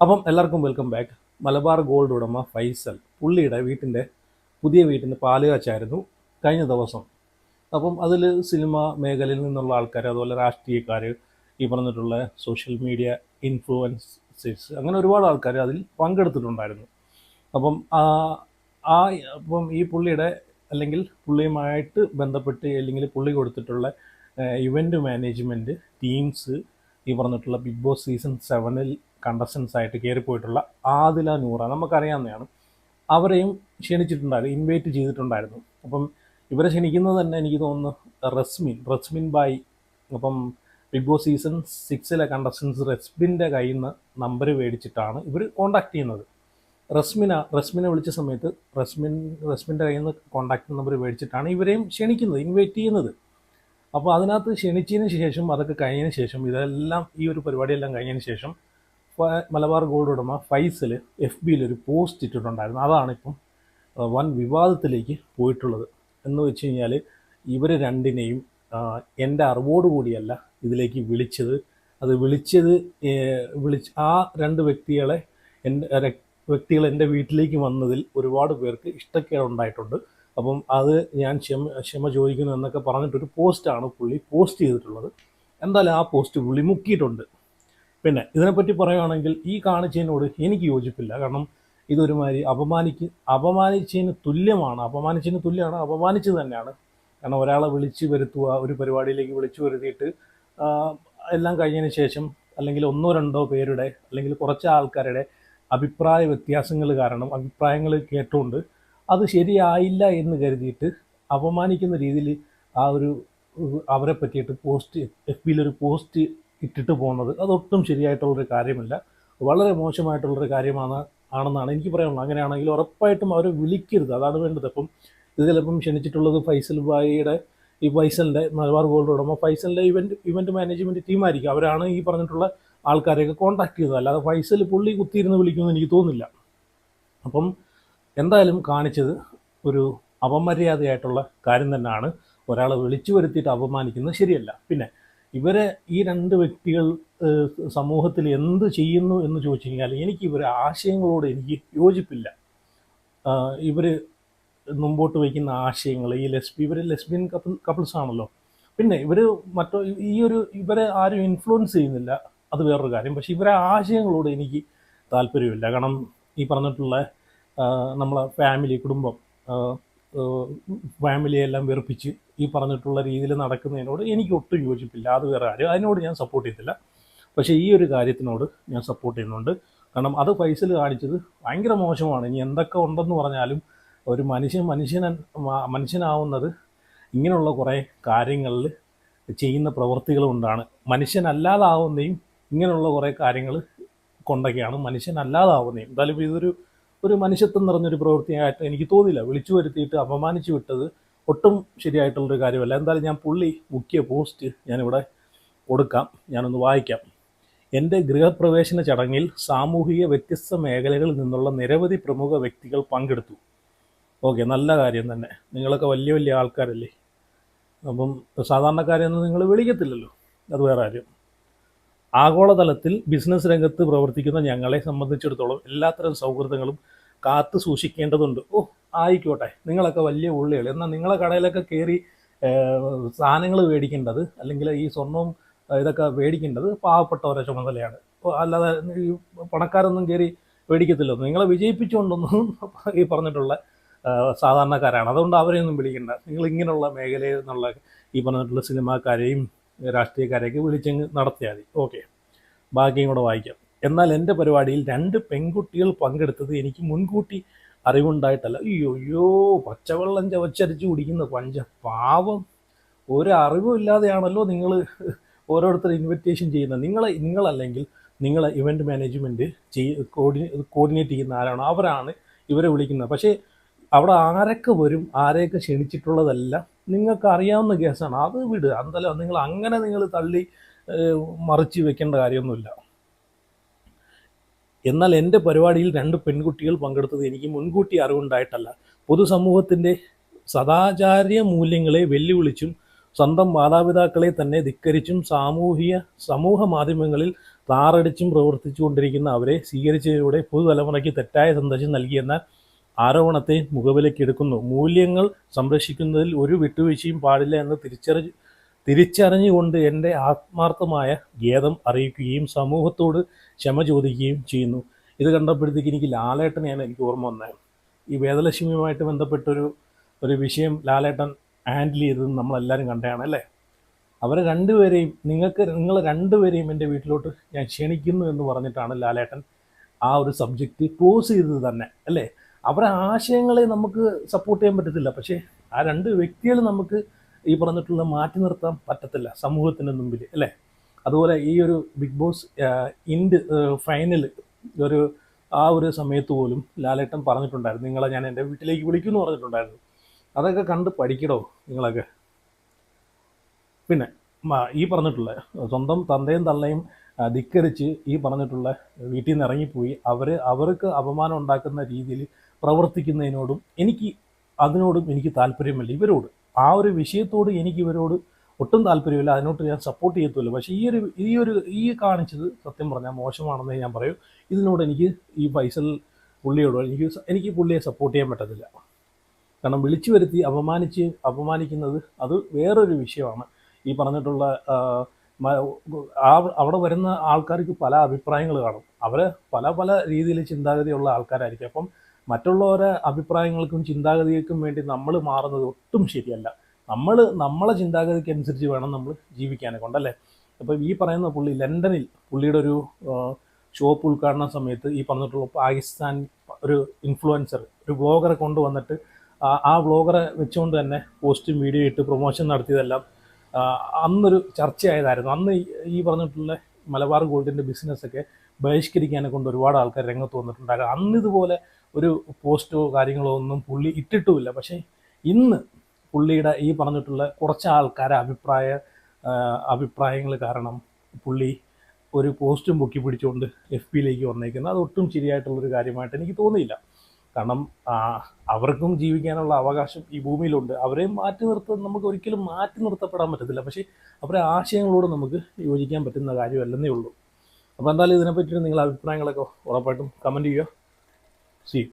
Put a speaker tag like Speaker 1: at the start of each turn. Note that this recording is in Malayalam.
Speaker 1: അപ്പം എല്ലാവർക്കും വെൽക്കം ബാക്ക് മലബാർ ഗോൾഡ് ഉടമ ഫൈസൽ പുള്ളിയുടെ വീട്ടിന്റെ പുതിയ വീട്ടിന്റെ പാലുകാച്ചായിരുന്നു കഴിഞ്ഞ ദിവസം. അപ്പം അതിൽ സിനിമ മേഖലയിൽ നിന്നുള്ള ആൾക്കാർ അതുപോലെ രാഷ്ട്രീയക്കാർ ഈ പറഞ്ഞിട്ടുള്ള സോഷ്യൽ മീഡിയ ഇൻഫ്ലുവൻസേഴ്സ് അങ്ങനെ ഒരുപാട് ആൾക്കാർ അതിൽ പങ്കെടുത്തിട്ടുണ്ടായിരുന്നു. അപ്പം ആ അപ്പം ഈ പുള്ളിയുടെ അല്ലെങ്കിൽ പുള്ളിയുമായിട്ട് ബന്ധപ്പെട്ട് അല്ലെങ്കിൽ പുള്ളി കൊടുത്തിട്ടുള്ള ഇവന്റ് മാനേജ്മെന്റ് ടീംസ് ഈ പറഞ്ഞിട്ടുള്ള ബിഗ് ബോസ് സീസൺ സെവനിൽ കണ്ടസ്റ്റൻസ് ആയിട്ട് കയറിപ്പോയിട്ടുള്ള ആദില നൂറ നമുക്കറിയാവുന്നതാണ്. അവരെയും ക്ഷണിച്ചിട്ടുണ്ടായിരുന്നു ഇൻവൈറ്റ് ചെയ്തിട്ടുണ്ടായിരുന്നു. അപ്പം ഇവരെ ക്ഷണിക്കുന്നത് തന്നെ എനിക്ക് തോന്നുന്നു റസ്മിൻ റസ്മിൻ ബായ്. അപ്പം ബിഗ് ബോസ് സീസൺ സിക്സിലെ കണ്ടസ്റ്റൻസ് റസ്മിന്റെ കയ്യിൽ നിന്ന് നമ്പർ മേടിച്ചിട്ടാണ് ഇവർ കോണ്ടാക്ട് ചെയ്യുന്നത്. റസ്മിന റസ്മിനെ വിളിച്ച സമയത്ത് റസ്മിൻ റസ്മിന്റെ കയ്യിൽ നിന്ന് കോണ്ടാക്ട് നമ്പർ മേടിച്ചിട്ടാണ് ഇവരെയും ക്ഷണിക്കുന്നത് ഇൻവൈറ്റ് ചെയ്യുന്നത്. അപ്പോൾ അതിനകത്ത് ക്ഷണിച്ചതിന് ശേഷം അതൊക്കെ കഴിഞ്ഞതിന് ശേഷം ഇതെല്ലാം ഈ ഒരു പരിപാടിയെല്ലാം കഴിഞ്ഞതിന് ശേഷം മലബാർ ഗോൾഡ് ഉടമ ഫൈസൽ എഫ് ബിയിൽ ഒരു പോസ്റ്റ് ഇട്ടിട്ടുണ്ടായിരുന്നു. അതാണ് ഇപ്പം വൻ വിവാദത്തിലേക്ക് പോയിട്ടുള്ളത്. എന്ന് വെച്ച് കഴിഞ്ഞാൽ ഇവർ രണ്ടിനെയും എന്റെ അറിവോട് കൂടിയല്ല ഇതിലേക്ക് വിളിച്ചത്. അത് വിളിച്ചത് വിളിച്ച് ആ രണ്ട് വ്യക്തികളെ എന്റെ വ്യക്തികൾ എന്റെ വീട്ടിലേക്ക് വന്നതിൽ ഒരുപാട് പേർക്ക് ഇഷ്ടക്കേടുണ്ടായിട്ടുണ്ട്. അപ്പം അത് ഞാൻ ക്ഷമ ക്ഷമ ചോദിക്കുന്നു എന്നൊക്കെ പറഞ്ഞിട്ടൊരു പോസ്റ്റാണ് പുള്ളി പോസ്റ്റ് ചെയ്തിട്ടുള്ളത്. എന്തായാലും ആ പോസ്റ്റ് പുള്ളി മുക്കിയിട്ടുണ്ട്. പിന്നെ ഇതിനെപ്പറ്റി പറയുകയാണെങ്കിൽ ഈ കാണിച്ചതിനോട് എനിക്ക് യോജിപ്പില്ല. കാരണം ഇതൊരുമാതിരി അപമാനിക്ക് അപമാനിച്ചതിന് തുല്യമാണ്. അപമാനിച്ചതിന് തുല്യമാണ്. അപമാനിച്ചത് തന്നെയാണ്. കാരണം ഒരാളെ വിളിച്ചു വരുത്തുക ഒരു പരിപാടിയിലേക്ക് വിളിച്ചു വരുത്തിയിട്ട് എല്ലാം കഴിഞ്ഞതിന് ശേഷം അല്ലെങ്കിൽ ഒന്നോ രണ്ടോ പേരുടെ അല്ലെങ്കിൽ കുറച്ച് ആൾക്കാരുടെ അഭിപ്രായ വ്യത്യാസങ്ങൾ കാരണം അഭിപ്രായങ്ങൾ കേട്ടുകൊണ്ട് അത് ശരിയായില്ല എന്ന് കരുതിയിട്ട് അപമാനിക്കുന്ന രീതിയിൽ ആ ഒരു അവരെ പറ്റിയിട്ട് പോസ്റ്റ് എഫ് ബിയിലൊരു പോസ്റ്റ് ഇട്ടിട്ട് പോകുന്നത് അതൊട്ടും ശരിയായിട്ടുള്ളൊരു കാര്യമല്ല. വളരെ മോശമായിട്ടുള്ളൊരു കാര്യമാണ് ആണെന്നാണ് എനിക്ക് പറയാനുള്ളത്. അങ്ങനെയാണെങ്കിൽ ഉറപ്പായിട്ടും അവരെ വിളിക്കരുത്. അതാണ് വേണ്ടത്. അപ്പം ഇത് ചിലപ്പം ക്ഷണിച്ചിട്ടുള്ളത് ഫൈസൽ ബായിയുടെ ഈ ഫൈസലിന്റെ മലബാർ ഗോൾഡ് ഉടമ ഫൈസലിന്റെ ഇവന്റ് ഇവന്റ് മാനേജ്മെന്റ് ടീമായിരിക്കും അവരാണ് ഈ പറഞ്ഞിട്ടുള്ള ആൾക്കാരെയൊക്കെ കോൺടാക്ട് ചെയ്തത്. അല്ലാതെ ഫൈസൽ പുള്ളി കുത്തിയിരുന്ന് വിളിക്കുമെന്ന് എനിക്ക് തോന്നുന്നില്ല. അപ്പം എന്തായാലും കാണിച്ചത് ഒരു അപമര്യാദയായിട്ടുള്ള കാര്യം തന്നെയാണ്. ഒരാളെ വിളിച്ചു വരുത്തിയിട്ട് അപമാനിക്കുന്നത് ശരിയല്ല. പിന്നെ ഇവരെ ഈ രണ്ട് വ്യക്തികൾ സമൂഹത്തിൽ എന്ത് ചെയ്യുന്നു എന്ന് ചോദിച്ചു കഴിഞ്ഞാൽ എനിക്ക് ഇവരെ ആശയങ്ങളോട് എനിക്ക് യോജിപ്പില്ല. ഇവർ മുമ്പോട്ട് വയ്ക്കുന്ന ആശയങ്ങൾ ഈ ലെസ്ബി ഇവർ ലെസ്ബിയൻ കപ്പിൾ കപ്പിൾസ് ആണല്ലോ പിന്നെ ഇവർ മറ്റോ ഈ ഒരു ഇവരെ ആരും ഇൻഫ്ലുവൻസ് ചെയ്യുന്നില്ല. അത് വേറൊരു കാര്യം. പക്ഷേ ഇവരെ ആശയങ്ങളോട് എനിക്ക് താല്പര്യമില്ല. കാരണം ഈ പറഞ്ഞിട്ടുള്ള നമ്മളെ ഫാമിലി കുടുംബം ഫാമിലിയെല്ലാം വെറുപ്പിച്ച് ഈ പറഞ്ഞിട്ടുള്ള രീതിയിൽ നടക്കുന്നതിനോട് എനിക്ക് ഒട്ടും യോജിപ്പില്ല. അത് വേറെ ആരും അതിനോട് ഞാൻ സപ്പോർട്ട് ചെയ്തില്ല പക്ഷേ ഈ ഒരു കാര്യത്തിനോട് ഞാൻ സപ്പോർട്ട് ചെയ്യുന്നുണ്ട്. കാരണം അത് ഫൈസൽ കാണിച്ചത് ഭയങ്കര മോശമാണ്. ഇനി എന്തൊക്കെ ഉണ്ടെന്ന് പറഞ്ഞാലും ഒരു മനുഷ്യൻ മനുഷ്യന മനുഷ്യനാവുന്നത് ഇങ്ങനെയുള്ള കുറേ കാര്യങ്ങളിൽ ചെയ്യുന്ന പ്രവൃത്തികൾ കൊണ്ടാണ്. മനുഷ്യനല്ലാതാവുന്നതും ഇങ്ങനെയുള്ള കുറേ കാര്യങ്ങൾ കൊണ്ടൊക്കെയാണ് മനുഷ്യനല്ലാതാവുന്നതും. എന്തായാലും ഇതൊരു ഒരു മനുഷ്യത്വം നിറഞ്ഞൊരു പ്രവൃത്തിയായിട്ട് എനിക്ക് തോന്നില്ല വിളിച്ചു വരുത്തിയിട്ട് അപമാനിച്ചു വിട്ടത് ഒട്ടും ശരിയായിട്ടുള്ളൊരു കാര്യമല്ല. എന്തായാലും ഞാൻ പുള്ളി മുഖ്യ പോസ്റ്റ് ഞാനിവിടെ കൊടുക്കാം. ഞാനൊന്ന് വായിക്കാം. എന്റെ ഗൃഹപ്രവേശന ചടങ്ങിൽ സാമൂഹിക വ്യത്യസ്ത മേഖലകളിൽ നിന്നുള്ള നിരവധി പ്രമുഖ വ്യക്തികൾ പങ്കെടുത്തു. ഓക്കെ നല്ല കാര്യം തന്നെ. നിങ്ങളൊക്കെ വലിയ വലിയ ആൾക്കാരല്ലേ. അപ്പം സാധാരണക്കാരെയൊന്നും നിങ്ങൾ വിളിക്കത്തില്ലല്ലോ. അത് വേറെ കാര്യം. ആഗോളതലത്തിൽ ബിസിനസ് രംഗത്ത് പ്രവർത്തിക്കുന്ന ഞങ്ങളെ സംബന്ധിച്ചിടത്തോളം എല്ലാത്തരം സൗഹൃദങ്ങളും കാത്തു സൂക്ഷിക്കേണ്ടതുണ്ട്. ഓ ആയിക്കോട്ടെ. നിങ്ങളൊക്കെ വലിയ ഉള്ളികൾ എന്നാൽ നിങ്ങളെ കടയിലൊക്കെ കയറി സാധനങ്ങൾ മേടിക്കേണ്ടത് അല്ലെങ്കിൽ ഈ സ്വർണവും ഇതൊക്കെ മേടിക്കേണ്ടത് പാവപ്പെട്ടവരെ ചുമതലയാണ്. അല്ലാതെ ഈ പണക്കാരൊന്നും കയറി മേടിക്കത്തില്ലല്ലോ നിങ്ങളെ വിജയിപ്പിച്ചുകൊണ്ടൊന്നും ഈ പറഞ്ഞിട്ടുള്ള സാധാരണക്കാരാണ്. അതുകൊണ്ട് അവരെയൊന്നും വിളിക്കേണ്ട. നിങ്ങൾ ഇങ്ങനെയുള്ള മേഖലയിൽ നിന്നുള്ള ഈ പറഞ്ഞിട്ടുള്ള സിനിമാക്കാരെയും രാഷ്ട്രീയക്കാരെയൊക്കെ വിളിച്ചങ്ങ് നടത്തിയാൽ മതി. ഓക്കെ ബാക്കിയും കൂടെ വായിക്കാം. എന്നാൽ എന്റെ പരിപാടിയിൽ രണ്ട് പെൺകുട്ടികൾ പങ്കെടുത്തത് എനിക്ക് മുൻകൂട്ടി അറിവുണ്ടായിട്ടല്ല. അയ്യോ അയ്യോ പച്ചവെള്ളം ചവച്ചരിച്ച് കുടിക്കുന്ന പഞ്ച പാവം. ഒരു അറിവും ഇല്ലാതെയാണല്ലോ നിങ്ങൾ ഓരോരുത്തർ ഇൻവിറ്റേഷൻ ചെയ്യുന്നത്. നിങ്ങളെ നിങ്ങളല്ലെങ്കിൽ നിങ്ങളെ ഇവന്റ് മാനേജ്മെന്റ് ചെയ് കോർഡിനേ കോർഡിനേറ്റ് ചെയ്യുന്ന ആരാണ് അവരാണ് ഇവരെ വിളിക്കുന്നത്. പക്ഷേ അവിടെ ആരൊക്കെ വരും ആരെയൊക്കെ ക്ഷണിച്ചിട്ടുള്ളതെല്ലാം നിങ്ങൾക്ക് അറിയാവുന്ന കേസാണ്. അത് വിടുക അതല്ല നിങ്ങൾ അങ്ങനെ നിങ്ങൾ തള്ളി മറിച്ച് വെക്കേണ്ട കാര്യമൊന്നുമില്ല. എന്നാൽ എന്റെ പരിപാടിയിൽ രണ്ട് പെൺകുട്ടികൾ പങ്കെടുത്തത് എനിക്ക് മുൻകൂട്ടി അറിവുണ്ടായിട്ടല്ല. പൊതുസമൂഹത്തിന്റെ സദാചാര്യ മൂല്യങ്ങളെ വെല്ലുവിളിച്ചും സ്വന്തം മാതാപിതാക്കളെ തന്നെ ധിക്കരിച്ചും സാമൂഹിക സമൂഹ മാധ്യമങ്ങളിൽ താറടിച്ചും പ്രവർത്തിച്ചുകൊണ്ടിരിക്കുന്ന അവരെ സ്വീകരിച്ചതിലൂടെ പുതുതലമുറയ്ക്ക് തെറ്റായ സന്ദേശം നൽകിയെന്ന ആരോപണത്തെ മുഖവിലക്കെടുക്കുന്നു മൂല്യങ്ങൾ സംരക്ഷിക്കുന്നതിൽ ഒരു വിട്ടുവീഴ്ചയും പാടില്ല എന്ന് തിരിച്ചറി തിരിച്ചറിഞ്ഞുകൊണ്ട് എന്റെ ആത്മാർത്ഥമായ ഖേദം അറിയിക്കുകയും സമൂഹത്തോട് ക്ഷമ ചോദിക്കുകയും ചെയ്യുന്നു. ഇത് കണ്ടപ്പോഴത്തേക്ക് എനിക്ക് ലാലേട്ടനെയാണ് എനിക്ക് ഓർമ്മ വന്നത്. ഈ വേദലക്ഷ്മിയുമായിട്ട് ബന്ധപ്പെട്ടൊരു ഒരു വിഷയം ലാലേട്ടൻ ഹാൻഡിൽ ചെയ്തത് നമ്മളെല്ലാവരും കണ്ടതാണ് അല്ലേ? അവരെ രണ്ടുപേരെയും നിങ്ങൾക്ക് നിങ്ങൾ രണ്ടുപേരെയും എന്റെ വീട്ടിലോട്ട് ഞാൻ ക്ഷണിക്കുന്നു എന്ന് പറഞ്ഞിട്ടാണ് ലാലേട്ടൻ ആ ഒരു സബ്ജക്റ്റ് ക്ലോസ് ചെയ്തത് തന്നെ അല്ലേ? അവരെ ആശയങ്ങളെ നമുക്ക് സപ്പോർട്ട് ചെയ്യാൻ പറ്റത്തില്ല. പക്ഷേ ആ രണ്ട് വ്യക്തികൾ നമുക്ക് ഈ പറഞ്ഞിട്ടുള്ള മാറ്റി നിർത്താൻ പറ്റത്തില്ല സമൂഹത്തിന്റെ മുമ്പിൽ അല്ലേ? അതുപോലെ ഈ ഒരു ബിഗ് ബോസ് ഇൻഡ് ഫൈനൽ ഒരു ആ ഒരു സമയത്ത് പോലും ലാലേട്ടൻ പറഞ്ഞിട്ടുണ്ടായിരുന്നു. നിങ്ങളെ ഞാൻ എന്റെ വീട്ടിലേക്ക് വിളിക്കുമെന്ന് പറഞ്ഞിട്ടുണ്ടായിരുന്നു. അതൊക്കെ കണ്ട് പഠിക്കണോ നിങ്ങളൊക്കെ? പിന്നെ ഈ പറഞ്ഞിട്ടുള്ള സ്വന്തം തന്തയും തള്ളയും ധിക്കരിച്ച് ഈ പറഞ്ഞിട്ടുള്ള വീട്ടിൽ നിന്ന് ഇറങ്ങിപ്പോയി. അവർ അവർക്ക് അപമാനം ഉണ്ടാക്കുന്ന രീതിയിൽ പ്രവർത്തിക്കുന്നതിനോടും എനിക്ക് അതിനോടും എനിക്ക് താല്പര്യമില്ല. ഇവരോട് ആ ഒരു വിഷയത്തോട് എനിക്ക് ഇവരോട് ഒട്ടും താല്പര്യമില്ല. അതിനോട് ഞാൻ സപ്പോർട്ട് ചെയ്യത്തുമില്ല. പക്ഷേ ഈ ഒരു ഈ ഒരു ഈ കാണിച്ചത് സത്യം പറഞ്ഞാൽ മോശമാണെന്ന് ഞാൻ പറയും. ഇതിനോട് എനിക്ക് ഈ ഫൈസൽ പുള്ളിയോട് എനിക്ക് എനിക്ക് പുള്ളിയെ സപ്പോർട്ട് ചെയ്യാൻ പറ്റത്തില്ല. കാരണം വിളിച്ചു വരുത്തി അപമാനിച്ച് അപമാനിക്കുന്നത് അത് വേറൊരു വിഷയമാണ്. ഈ പറഞ്ഞിട്ടുള്ള അവിടെ വരുന്ന ആൾക്കാർക്ക് പല അഭിപ്രായങ്ങൾ കാണും. അവർ പല പല രീതിയിൽ ചിന്താഗതിയുള്ള ആൾക്കാരായിരിക്കും. അപ്പം മറ്റുള്ളവരെ അഭിപ്രായങ്ങൾക്കും ചിന്താഗതികൾക്കും വേണ്ടി നമ്മൾ മാറുന്നത് ഒട്ടും ശരിയല്ല. നമ്മൾ നമ്മളെ ചിന്താഗതിക്ക് അനുസരിച്ച് വേണം നമ്മൾ ജീവിക്കാനെ കൊണ്ടല്ലേ അപ്പം ഈ പറയുന്ന പുള്ളി ലണ്ടനിൽ പുള്ളിയുടെ ഒരു ഷോപ്പ് ഉദ്ഘാടന സമയത്ത് ഈ പറഞ്ഞിട്ടുള്ള പാകിസ്ഥാൻ ഒരു ഇൻഫ്ലുവൻസർ ഒരു ബ്ലോഗറെ കൊണ്ടുവന്നിട്ട് ആ- വ്ലോഗറെ വെച്ചുകൊണ്ട് തന്നെ പോസ്റ്റും വീഡിയോ ഇട്ട് പ്രൊമോഷൻ നടത്തിയതെല്ലാം അന്നൊരു ചർച്ചയായതായിരുന്നു. അന്ന് ഈ- പറഞ്ഞിട്ടുള്ള മലബാർ ഗോൾഡിന്റെ ബിസിനസ്സൊക്കെ ബഹിഷ്കരിക്കാനെ കൊണ്ട് ഒരുപാട് ആൾക്കാർ രംഗത്ത് വന്നിട്ടുണ്ടായിരുന്നു. അന്ന് ഇതുപോലെ ഒരു പോസ്റ്റോ കാര്യങ്ങളോ ഒന്നും പുള്ളി ഇട്ടിട്ടുമില്ല. പക്ഷേ ഇന്ന് പുള്ളിയുടെ ഈ പറഞ്ഞിട്ടുള്ള കുറച്ച് ആൾക്കാരെ അഭിപ്രായ അഭിപ്രായങ്ങൾ കാരണം പുള്ളി ഒരു പോസ്റ്റും പൊക്കി പിടിച്ചുകൊണ്ട് എഫ് പിയിലേക്ക് വന്നേക്കുന്നത് അത് ഒട്ടും ശരിയായിട്ടുള്ളൊരു കാര്യമായിട്ട് എനിക്ക് തോന്നിയില്ല. കാരണം അവർക്കും ജീവിക്കാനുള്ള അവകാശം ഈ ഭൂമിയിലുണ്ട്. അവരെ മാറ്റി നിർത്താൻ നമുക്ക് ഒരിക്കലും മാറ്റി നിർത്തപ്പെടാൻ പറ്റത്തില്ല. പക്ഷേ അവരുടെ ആശയങ്ങളോട് നമുക്ക് യോജിക്കാൻ പറ്റുന്ന കാര്യമല്ലെന്നേ ഉള്ളൂ. അപ്പോൾ എന്തായാലും ഇതിനെപ്പറ്റി നിങ്ങളുടെ അഭിപ്രായങ്ങളൊക്കെ ഉറപ്പായിട്ടും കമന്റ് ചെയ്യുക. സി